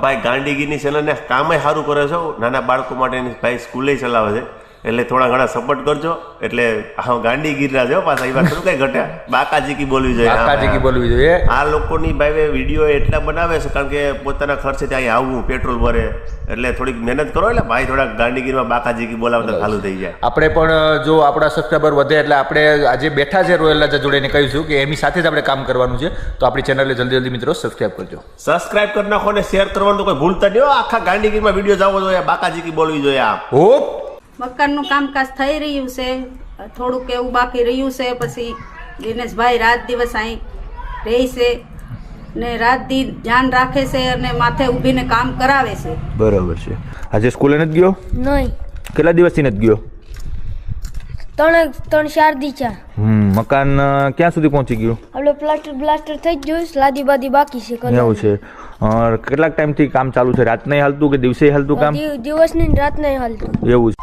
ભાઈ ગાંડીગીની ચેનલને કામે સારું કરે છે. નાના બાળકો માટેની ભાઈ સ્કૂલે ચલાવે છે. એટલે થોડા ઘણા સપોર્ટ કરજો. એટલે હા ગાંડીગીરના છે હો પાછા. એ વાત થોડું કઈ ઘટ્યા બાકાજી કી બોલવી જોઈએ. બાકાજી કી બોલવી જોઈએ. આ લોકોની ભાઈ વીડિયો એટલા બનાવે છે કારણ કે પોતાના ખર્ચે ત્યાં આવવું પેટ્રોલ ભરે. એટલે થોડીક મહેનત કરો એટલે ભાઈ થોડા ગાંડીગીરમાં બાકાજી કી બોલાવતા ચાલુ થઈ જાય આપણે પણ જો આપણા સબસ્ક્રાઈબર વધે એટલે આપણે આજે બેઠા છે રોયલ રાજા જોડે એને છું કે એમની સાથે જ આપણે કામ કરવાનું છે. તો આપણી ચેનલને જલ્દી જલ્દી મિત્રો સબસ્ક્રાઈબ કરજો. સબસ્ક્રાઈબ કરી નાખો ને શેર કરવાનું કોઈ ભૂલતા નહીં. આખા ગાંડીગીરમાં વીડિયો જવો જોઈએ બાકાજી કી બોલવી જોઈએ આપ હોપ. મકાનનું કામકાજ થઈ રહ્યું છે. થોડુંક એવું બાકી રહ્યું છે. પછી દિનેશભાઈ રાત દિવસ અહીં રહે છે ને રાત દી ધ્યાન રાખે છે અને માથે ઊભીને કામ કરાવે છે. બરાબર છે. આજે સ્કૂલે નથી ગયો? નહીં. કેટલા દિવસથી નથી ગયો? ત્રણ ત્રણ ચાર દી ચાર મકાન ક્યાં સુધી પહોંચી ગયું? આપણે પ્લાસ્ટર બ્લાસ્ટર થઈ જ જોયું લાદી બાદી બાકી છે. એવું છે. કેટલાક ટાઈમથી કામ ચાલુ છે? રાત નહીં હાલતું કે દિવસે હાલતું કામ? દિવસની રાત રાતની હાલતું. એવું છે.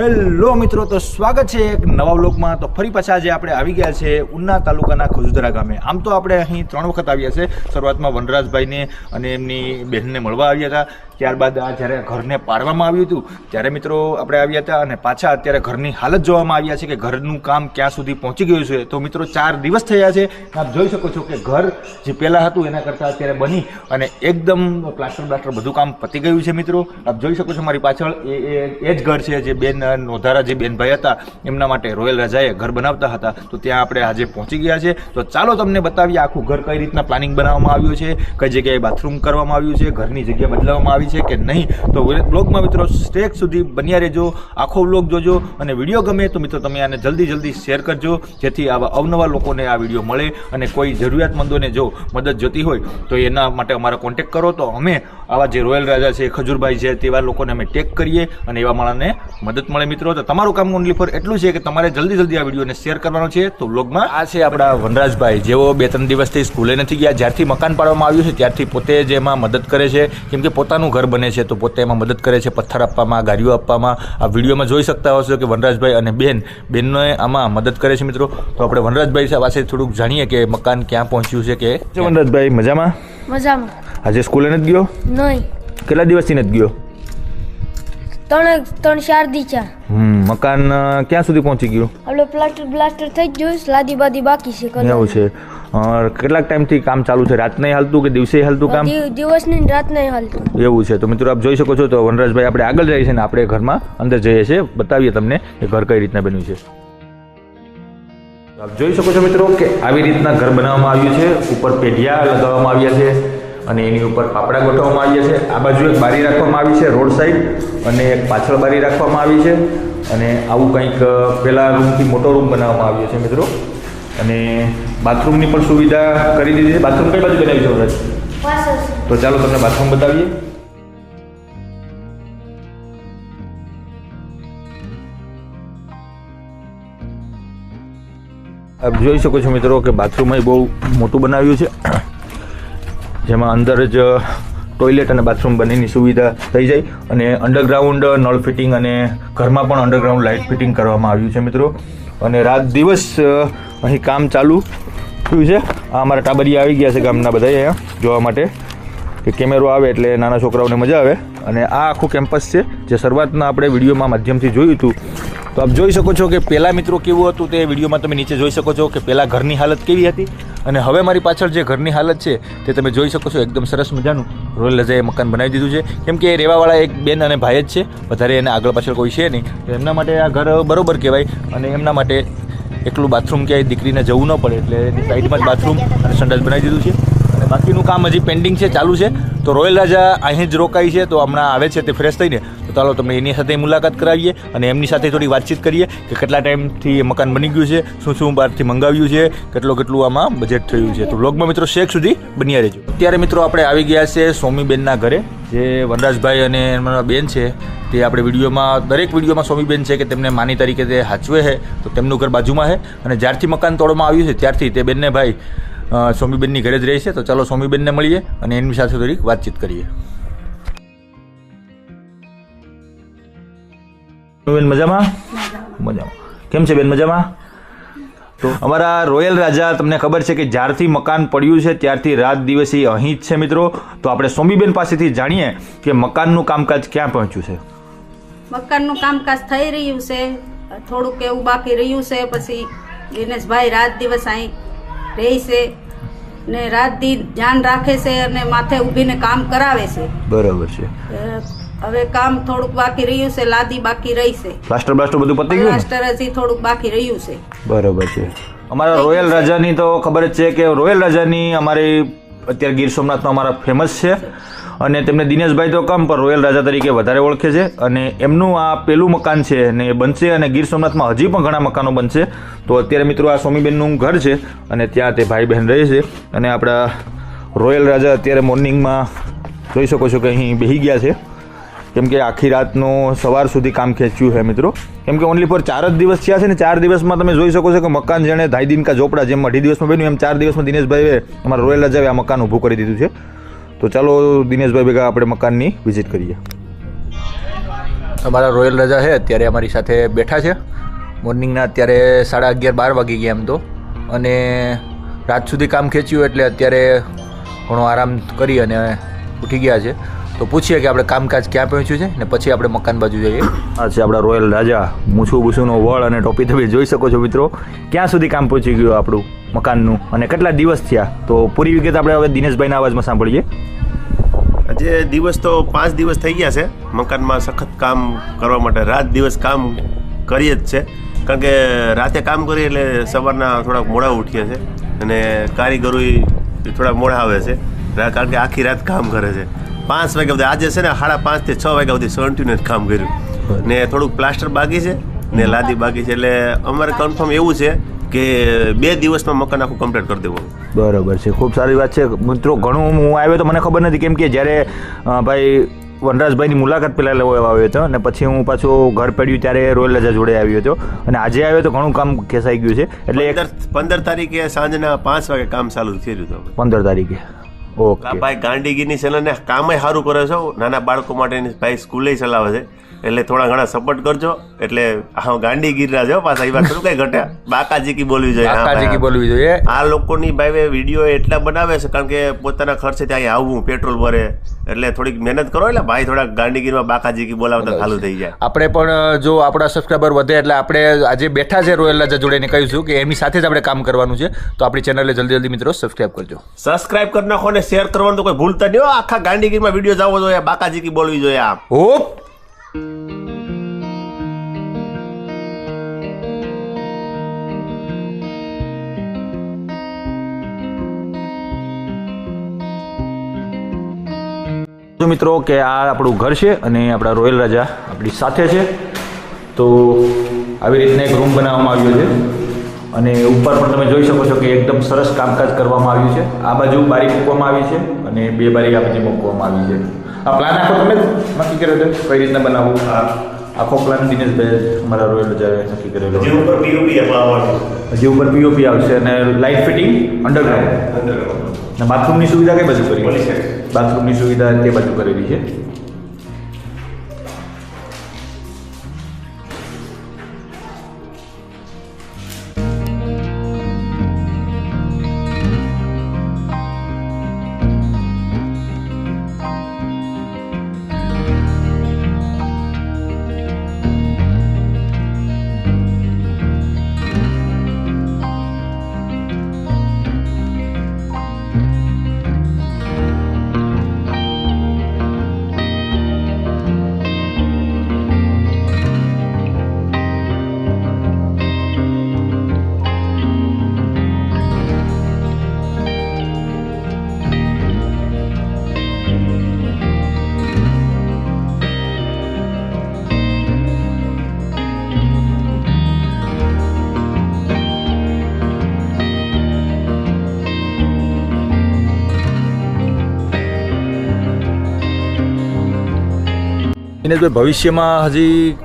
હેલો મિત્રો, તો સ્વાગત છે એક નવા બ્લોગમાં તો ફરી પાછા આજે આપણે આવી ગયા છે ઉના તાલુકાના ખજુદરા ગામે. આમ તો આપણે અહીં ત્રણ વખત આવ્યા છે. શરૂઆતમાં વનરાજભાઈને અને એમની બહેનને મળવા આવ્યા હતા. ત્યારબાદ આ જ્યારે ઘરને પાડવામાં આવ્યું હતું, ત્યારે મિત્રો આપણે આવ્યા હતા અને પાછા અત્યારે ઘરની હાલત જોવામાં આવ્યા છે કે ઘરનું કામ ક્યાં સુધી પહોંચી ગયું છે. તો મિત્રો ચાર દિવસ થયા છે. આપ જોઈ શકો છો કે ઘર જે પહેલાં હતું, એના કરતાં અત્યારે બની અને એકદમ પ્લાસ્ટર બ્લાસ્ટર બધું કામ પતી ગયું છે મિત્રો. આપ જોઈ શકો છો મારી પાછળ એ એ જ ઘર છે, જે બેન નોધારા જે બેનભાઈ હતા, એમના માટે રોયલ રાજાએ ઘર બનાવતા હતા. તો ત્યાં આપણે આજે પહોંચી ગયા છે. તો ચાલો તમને બતાવીએ આખું ઘર કઈ રીતના પ્લાનિંગ બનાવવામાં આવ્યું છે, કઈ જગ્યાએ બાથરૂમ કરવામાં આવ્યું છે, ઘરની જગ્યા બદલાવવામાં આવી છે કે નહીં? તો બ્લોગમાં મિત્રો સ્ટેક સુધી બન્યા રહેજો, આખો બ્લોગ જોજો અને વીડિયો ગમે તો મિત્રો તમે આને જલ્દી જલ્દી શેર કરજો, જેથી આવા અવનવા લોકોને આ વીડિયો મળે અને કોઈ જરૂરિયાતમંદોને જો મદદ જોતી હોય, તો એના માટે અમારો કોન્ટેક્ટ કરો. તો અમે આવા જે રોયલ રાજા છે ખજૂરભાઈ છે તેવા લોકોને અમે ટેક કરીએ અને એવા માણસને મદદ મળે મિત્રો. તો તમારું કામ ઓનલી ફોર એટલું છે કે તમારે જલ્દી જલ્દી આ વિડીયોને શેર કરવાનો છે. તો વ્લોગમાં આ છે આપણા વનરાજભાઈ. જેઓ બે ત્રણ દિવસથી સ્કૂલે નથી ગયા જ્યારથી મકાન પાડવામાં આવ્યું છે ત્યારથી પોતે જ એમાં મદદ કરે છે. કેમ કે પોતાનું ઘર બને છે તો પોતે એમાં મદદ કરે છે પથ્થર આપવામાં ગાડીઓ આપવામાં. આ વિડીયોમાં જોઈ શકતા હશો કે વનરાજભાઈ અને બેન બેનને આમાં મદદ કરે છે મિત્રો. તો આપણે વનરાજભાઈ પાસે થોડુંક જાણીએ કે મકાન ક્યાં પહોંચ્યું છે કે વનરાજભાઈ મજામાં? મજામાં. આજે સ્કૂલે નથી ગયો? નહીં. કેટલા દિવસથી નથી ગયો? ત્રણ ત્રણ ચાર દી ચાર હમ મકાન ક્યાં સુધી પહોંચી ગયું? આપણે પ્લાસ્ટર બ્લાસ્ટર થઈ ગયું લાદી બાદી બાકી છે એવું છે. કેટલાક ટાઈમથી કામ ચાલુ છે? રાત નહીં હાલતું કે દિવસે હાલતું કામ? દિવસ દિવસની રાતની હાલતું. એવું છે. તો મિત્રો આપ જોઈ શકો છો તો વનરાજભાઈ આપણે આગળ જઈએ છીએ ને આપણે ઘરમાં અંદર જઈએ છીએ. બતાવીએ તમને કે ઘર કઈ રીતના બન્યું છે. આપ જોઈ શકો છો મિત્રો કે આવી રીતના ઘર બનાવવામાં આવ્યું છે. ઉપર પેઢિયા લગાવવામાં આવ્યા છે. અને એની ઉપર પાપડા ગોઠવવામાં આવ્યા છે આ બાજુ એક બારી રાખવામાં આવી છે રોડ સાઈડ અને એક પાછળ બારી રાખવામાં આવી છે. અને આવું કંઈક પહેલાં રૂમથી મોટો રૂમ બનાવવામાં આવ્યો છે મિત્રો. અને બાથરૂમની પણ સુવિધા કરી દીધી છે. બાથરૂમ કઈ બાજુ બનાવી છે તો ચાલો તમને બાથરૂમ બતાવીએ. આપ જોઈ શકો છો મિત્રો કે બાથરૂમ અહીં બહુ મોટું બનાવ્યું છે. જેમાં અંદર જ ટોયલેટ અને બાથરૂમ બંનેની સુવિધા થઈ જાય અને અંડરગ્રાઉન્ડ નળ ફિટિંગ અને ઘરમાં પણ અંડરગ્રાઉન્ડ લાઇટ ફિટિંગ કરવામાં આવ્યું છે મિત્રો. અને રાત દિવસ અહીં કામ ચાલુ થયું છે. આ અમારા ટાબરિયા આવી ગયા છે ગામના બધા અહીંયા જોવા માટે. કે કેમેરો આવે એટલે નાના છોકરાઓને મજા આવે. અને આ આખું કેમ્પસ છે, જે શરૂઆતના આપણે વિડીયોમાં માધ્યમથી જોયું હતું. તો આપ જોઈ શકો છો કે પહેલાં મિત્રો કેવું હતું તે વિડીયોમાં તમે નીચે જોઈ શકો છો કે પહેલાં ઘરની હાલત કેવી હતી. અને હવે મારી પાછળ જે ઘરની હાલત છે, તે તમે જોઈ શકો છો એકદમ સરસ મજાનું. રોયલ લજાએ મકાન બનાવી દીધું છે. કેમ કે એ રહેવાવાળા એક બેન અને ભાઈ જ છે. વધારે એને આગળ પાછળ કોઈ છે નહીં. તો એમના માટે આ ઘર બરોબર કહેવાય. અને એમના માટે એકલું બાથરૂમ ક્યાંય દીકરીને જવું ન પડે. એટલે એની સાઈડમાં જ બાથરૂમ અને સંડાસ બનાવી દીધું છે. બાકીનું કામ હજી પેન્ડિંગ છે, ચાલુ છે. તો રોયલ રાજા અહીં જ રોકાઈ છે, તો હમણાં આવે છે તે ફ્રેશ થઈને. તો ચાલો તમને એની સાથે મુલાકાત કરાવીએ અને એમની સાથે થોડી વાતચીત કરીએ કે કેટલા ટાઈમથી મકાન બની ગયું છે, શું શું બહારથી મંગાવ્યું છે, કેટલું કેટલું આમાં બજેટ થયું છે. તો બ્લોગમાં મિત્રો શેક સુધી બન્યા રહેજો. અત્યારે મિત્રો આપણે આવી ગયા છે સોમીબેનના ઘરે, જે વનરાજભાઈ અને એમના બેન છે, તે આપણે વિડીયોમાં, દરેક વિડીયોમાં સ્વામીબેન છે કે તેમને માની તરીકે તે હાચવે છે, તો તેમનું ઘર બાજુમાં છે. અને જ્યારથી મકાન તોડવામાં આવ્યું છે, ત્યારથી તે બેનને ભાઈ અ, સોમીબેનની ઘરે જ રહે છે તો ચાલો સ્વામીબેનને મળીએ અને એમની સાથે થોડીક વાતચીત કરીએ. બેન મજામાં? મજામાં. કેમ છે બેન મજામાં? તો અમારા રોયલ રાજા તમને ખબર છે કે જ્યારથી મકાન પડ્યું છે ત્યારથી રાત દિવસે એ અહીં જ છે મિત્રો. તો આપણે સોમીબેન પાસેથી જાણીએ કે મકાનનું કામકાજ ક્યાં પહોંચ્યું છે. મકાનનું કામકાજ થઈ રહ્યું છે થોડુંક એવું બાકી રહ્યું છે પછી દિનેશભાઈ રાત દિવસ અહીં રહે છે. ને રાત દી ધ્યાન રાખે છે અને માથે ઊભીને કામ કરાવે છે. બરોબર છે. હવે કામ થોડુંક બાકી રહ્યું છે લાદી બાકી રહી છે. પ્લાસ્ટર બ્લાસ્ટર બધું પતી ગયું પ્લાસ્ટર હજી થોડુંક બાકી રહ્યું છે. બરોબર છે. અમારા રોયલ રાજાની તો ખબર જ છે કે રોયલ રાજાની અમારી અત્યારે ગીર સોમનાથમાં અમારા ફેમસ છે. અને તેમને દિનેશભાઈ તો કમ પણ રોયલ રાજા તરીકે વધારે ઓળખે છે. અને એમનું આ પેલું મકાન છે અને એ બનશે અને ગીર સોમનાથમાં હજી પણ ઘણા મકાનો બનશે. તો અત્યારે મિત્રો આ સ્વામીબેનનું ઘર છે અને ત્યાં તે ભાઈ બહેન રહે છે. અને આપણા રોયલ રાજા અત્યારે મોર્નિંગમાં જોઈ શકો છો કે અહીં બેહી ગયા છે. કેમ કે આખી રાતનું સવાર સુધી કામ ખેંચ્યું છે મિત્રો. કેમ કે ઓનલી ફોર ચાર જ દિવસ થયા છે ને ચાર દિવસમાં તમે જોઈ શકો છો કે મકાન જેણે ધાઈ દિન કા ઝોપડા જેમ અઢી દિવસમાં બન્યું, એમ ચાર દિવસમાં દિનેશભાઈએ અમારા રોયલ રાજાએ આ મકાન ઊભું કરી દીધું છે. તો ચાલો દિનેશભાઈ ભેગા આપણે મકાનની વિઝિટ કરીએ. અમારા રોયલ રજા છે, અત્યારે અમારી સાથે બેઠા છે. મોર્નિંગના અત્યારે સાડા અગિયાર બાર વાગી ગયા એમ તો. અને રાત સુધી કામ ખેંચ્યું એટલે અત્યારે ઘણો આરામ કરી અને ઉઠી ગયા છે. તો પૂછીએ કે આપણે કામકાજ ક્યાં પહોંચ્યું છે ને પછી આપણે મકાન બાજુ જઈએ. આ છે આપણા રોયલ રાજા મૂછું બૂછુંનો વળ અને ટોપી તમે જોઈ શકો છો મિત્રો. ક્યાં સુધી કામ પહોંચી ગયું આપણું મકાનનું અને કેટલા દિવસ થયા? તો પૂરી વિગત આપણે હવે દિનેશભાઈના અવાજમાં સાંભળીએ. આજે દિવસ તો પાંચ દિવસ થઈ ગયા છે. મકાનમાં સખત કામ કરવા માટે રાત દિવસ કામ કરીએ જ છે. કારણ કે રાતે કામ કરીએ એટલે સવારના થોડાક મોડા ઉઠીએ છે અને કારીગરો થોડા મોડા આવે છે. કારણ કે આખી રાત કામ કરે છે. પાંચ વાગ્યા સુધી આજે છે ને સાડા પાંચથી છ વાગ્યા સુધી કન્ટિન્યુઅસ કામ કર્યું. ને થોડુંક પ્લાસ્ટર બાકી છે ને લાદી બાકી છે. એટલે અમારે કન્ફર્મ એવું છે કે બે દિવસમાં મકાન આખું કમ્પ્લીટ કરી દેવું. બરોબર છે. ખૂબ સારી વાત છે. મિત્રો ઘણું હું આવ્યો તો મને ખબર નથી કેમ કે જ્યારે ભાઈ વનરાજભાઈની મુલાકાત પહેલાં લેવા આવ્યો હતો અને પછી હું પાછું ઘર પડ્યું ત્યારે રોયલ રાજા જોડે આવ્યો હતો. અને આજે આવ્યો તો ઘણું કામ ખેસાઈ ગયું છે. એટલે પંદર તારીખે સાંજના પાંચ વાગે કામ ચાલુ થઈ રહ્યું હતું. પંદર તારીખે. આ ભાઈ ગાંડીગીરની ચેનલને કામે સારું કરે છે નાના બાળકો માટેની ભાઈ સ્કૂલે ચલાવે છે. એટલે થોડા ઘણા સપોર્ટ કરજો. એટલે હા ગાંડીગીરના છે હો પાછા એ વાત શું કઈ ઘટ્યા? બાકાજી કી બોલવી જોઈએ બાકાજી કી બોલવી જોઈએ. આ લોકોની ભાઈ વીડિયો એટલા બનાવે છે કારણ કે પોતાના ખર્ચે ત્યાં આવવું પેટ્રોલ ભરે. એટલે થોડીક મહેનત કરો એટલે ભાઈ થોડા ગાંડીગીરમાં બાકાજી કી બોલાવતા ચાલુ થઈ જાય. આપણે પણ જો આપણા સબસ્ક્રાઈબર વધે એટલે આપણે આજે બેઠા છે રોયલ રાજા જોડે ને કહીશું કે એમની સાથે જ આપણે કામ કરવાનું છે. તો આપણી ચેનલને જલ્દી જલ્દી મિત્રો સબસ્ક્રાઈબ કરજો. સબસ્ક્રાઇબ કરી નાખો અને શેર કરવાનું તો કોઈ ભૂલતા નહીં આખા ગાંડીગીરમાં વીડિયો જવો જોઈએ બાકાજી કી બોલવી જોઈએ આમ. હોપ! મિત્રો કે આ આપણું ઘર છે અને આપણા રોયલ રાજા આપણી સાથે છે, તો આવી રીતના એક રૂમ બનાવવામાં આવ્યો છે. અને ઉપર પણ તમે જોઈ શકો છો કે એકદમ સરસ કામકાજ કરવામાં આવ્યું છે. આ બાજુ બારી મૂકવામાં આવી છે અને બે બારી આ બાજુ મૂકવામાં આવી છે. આ પ્લાન આખો તમે જ નક્કી કર્યો છે કઈ રીતના બનાવવું આખો પ્લાન દિનેશભાઈ અમારા રોયલ રાજાએ નક્કી કરેલો જે ઉપર પીઓપી હજી ઉપર પીઓપી આવશે અને લાઇટ ફિટિંગ અંડરગ્રાઉન્ડ અને બાથરૂમની સુવિધા કઈ બાજુ કરી. બાથરૂમની સુવિધા તે બાજુ કરેલી છે દિનેશભાઈ ભવિષ્યમાં હજી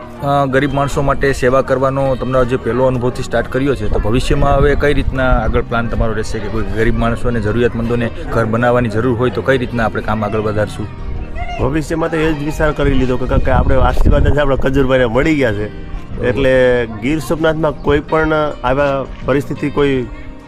ગરીબ માણસો માટે સેવા કરવાનો તમને જે પહેલો અનુભવથી સ્ટાર્ટ કર્યો છે તો ભવિષ્યમાં હવે કઈ રીતના આગળ પ્લાન તમારો રહેશે કે કોઈ ગરીબ માણસોને જરૂરિયાતમંદોને ઘર બનાવવાની જરૂર હોય તો કઈ રીતના આપણે કામ આગળ વધારશું? ભવિષ્યમાં તો એ જ વિચાર કરી લીધો કે આપણે આશીર્વાદ જ આપણે કજુરભાઈને મળી ગયા છે. એટલે ગીર સોમનાથમાં કોઈ પણ આવા પરિસ્થિતિ કોઈ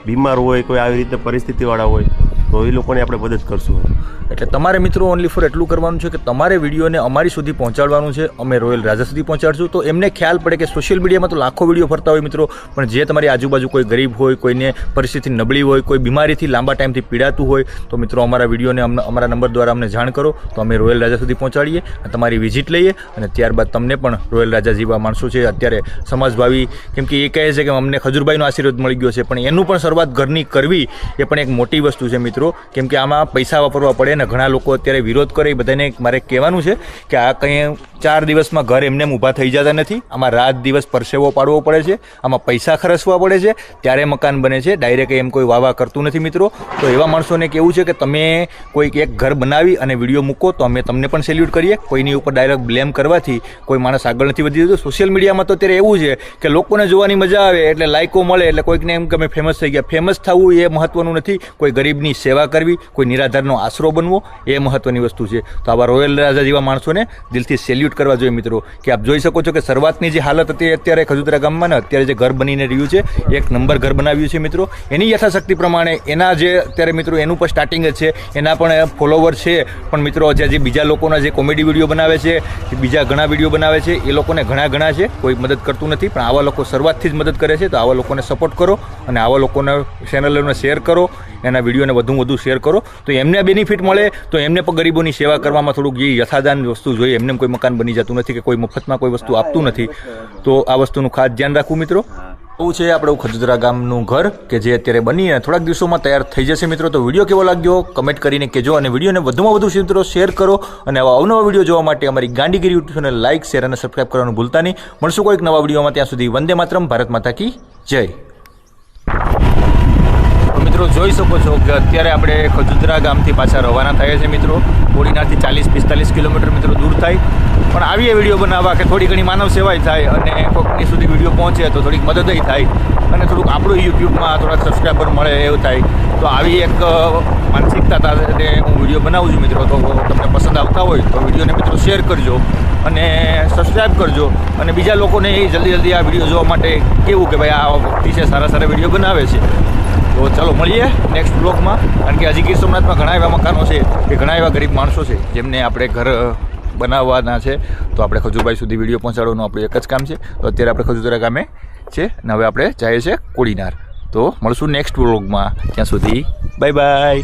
બીમાર હોય કોઈ આવી રીતે પરિસ્થિતિવાળા હોય તો એ લોકોને આપણે મદદ કરશું. એટલે તમારે મિત્રો ઓનલી ફોર એટલું કરવાનું છે કે તમારે વિડીયોને અમારી સુધી પહોંચાડવાનું છે. અમે રોયલ રાજા સુધી પહોંચાડશું. તો એમને ખ્યાલ પડે કે સોશિયલ મીડિયામાં તો લાખો વીડિયો ફરતા હોય મિત્રો. પણ જે તમારી આજુબાજુ કોઈ ગરીબ હોય, કોઈને પરિસ્થિતિ નબળી હોય, કોઈ બીમારીથી લાંબા ટાઈમથી પીડાતું હોય, તો મિત્રો અમારા વિડીયોને અમને, અમારા નંબર દ્વારા અમને જાણ કરો. તો અમે રોયલ રાજા સુધી પહોંચાડીએ તમારી વિઝિટ લઈએ અને ત્યારબાદ તમને પણ રોયલ રાજા જેવા માણસો છે. અત્યારે સમાજભાવી કેમ કે એ કહે છે કે અમને ખજૂરભાઈનો આશીર્વાદ મળી ગયો છે. પણ એનું પણ શરૂઆત ઘરની કરવી એ પણ એક મોટી વસ્તુ છે મિત્રો. કેમ કે આમાં પૈસા વાપરવા પડે ને ઘણા લોકો અત્યારે વિરોધ કરે બધાને મારે કહેવાનું છે કે આ કંઈ ચાર દિવસમાં ઘર એમને ઊભા થઈ જતા નથી. આમાં રાત દિવસ પરસેવો પાડવો પડે છે, આમાં પૈસા ખર્ચવા પડે છે, ત્યારે મકાન બને છે. ડાયરેક્ટ એમ કોઈ વાવા કરતું નથી મિત્રો. તો એવા માણસોને કેવું છે કે તમે કોઈક એક ઘર બનાવી અને વીડિયો મૂકો, તો અમે તમને પણ સેલ્યુટ કરીએ. કોઈની ઉપર ડાયરેક્ટ બ્લેમ કરવાથી કોઈ માણસ આગળ નથી વધી જતો. સોશિયલ મીડિયામાં તો અત્યારે એવું છે કે લોકોને જોવાની મજા આવે, એટલે લાઇકો મળે, એટલે કોઈકને એમ કે અમે ફેમસ થઈ ગયા. ફેમસ થવું એ મહત્વનું નથી. કોઈ ગરીબની સેવા કરવી, કોઈ નિરાધારનો આશરો બનવો, એ મહત્વની વસ્તુ છે. તો આવા રોયલ રાજા જેવા માણસોને દિલથી સેલ્યુટ કરવા જોઈએ મિત્રો. કે આપ જોઈ શકો છો કે શરૂઆતની જે હાલત હતી અત્યારે ખજુતરા ગામમાં ને અત્યારે જે ઘર બનીને રહ્યું છે, એક નંબર ઘર બનાવ્યું છે મિત્રો. એની યથાશક્તિ પ્રમાણે એના જે અત્યારે મિત્રો એનું પણ સ્ટાર્ટિંગ જ છે. એના પણ ફોલોવર છે. પણ મિત્રો જે જે બીજા લોકોના જે કોમેડી વીડિયો બનાવે છે, બીજા ઘણા વીડિયો બનાવે છે, એ લોકોને ઘણા ઘણા છે. કોઈ મદદ કરતું નથી, પણ આવા લોકો શરૂઆતથી જ મદદ કરે છે. તો આવા લોકોને સપોર્ટ કરો અને આવા લોકોને ચેનલોને શેર કરો. એના વિડીયોને વધુ વધુ શેર કરો, તો એમને બેનિફિટ મળે, તો એમને પણ ગરીબોની સેવા કરવામાં થોડુંક જે યથાદાન વસ્તુ જોઈએ, એમને કોઈ મકાન બની જતું નથી કે કોઈ મફતમાં કોઈ વસ્તુ આપતું નથી. તો આ વસ્તુનું ખાસ ધ્યાન રાખવું મિત્રો. આવું છે આપણું ખજુદરા ગામનું ઘર કે જે અત્યારે બનીને થોડાક દિવસોમાં તૈયાર થઈ જશે મિત્રો. તો વીડિયો કેવો લાગ્યો? કમેન્ટ કરીને કહેજો અને વિડીયોને વધુમાં વધુ મિત્રો શેર કરો. અને આવા અવનવા વીડિયો જોવા માટે અમારી ગાંધીગીરી યુટ્યુબ લાઇક શેર અને સબસ્ક્રાઇબ કરવાનું ભૂલતા નહીં. મળશું કોઈક નવા વિડીયોમાં ત્યાં સુધી વંદે માતરમ. ભારત માતા કી જય. મિત્રો જોઈ શકો છો કે અત્યારે આપણે ખજુદરા ગામથી પાછા રવાના થયા છે મિત્રો. કોડીનારથી ચાલીસ, પિસ્તાલીસ કિલોમીટર મિત્રો દૂર થાય. પણ આવી વીડિયો બનાવવા કે થોડી ઘણી માનવ સેવાય થાય અને કોઈકની સુધી વીડિયો પહોંચે તો થોડીક મદદય થાય અને થોડુંક આપણું યુટ્યુબમાં થોડાક સબસ્ક્રાઈબર મળે એવું થાય. તો આવી એક માનસિકતા સાથે હું વીડિયો બનાવું છું મિત્રો. તો તમને પસંદ આવતા હોય તો વિડીયોને મિત્રો શેર કરજો અને સબસ્ક્રાઈબ કરજો. અને બીજા લોકોને એ જલ્દી જલ્દી આ વીડિયો જોવા માટે કેવું કે ભાઈ આ વ્યક્તિ છે સારા સારા વીડિયો બનાવે છે. તો ચાલો મળીએ નેક્સ્ટ બ્લોકમાં કારણ કે હજી ગીર સોમનાથમાં ઘણા એવા મકાનો છે કે ઘણા એવા ગરીબ માણસો છે, જેમને આપણે ઘર બનાવવાના છે. તો આપણે ખજુરભાઈ સુધી વીડિયો પહોંચાડવાનું આપણું એક જ કામ છે. તો અત્યારે આપણે ખજૂરા ગામે છે અને હવે આપણે જઈએ છીએ કોડીનાર. તો મળશું નેક્સ્ટ બ્લોગમાં ત્યાં સુધી બાય બાય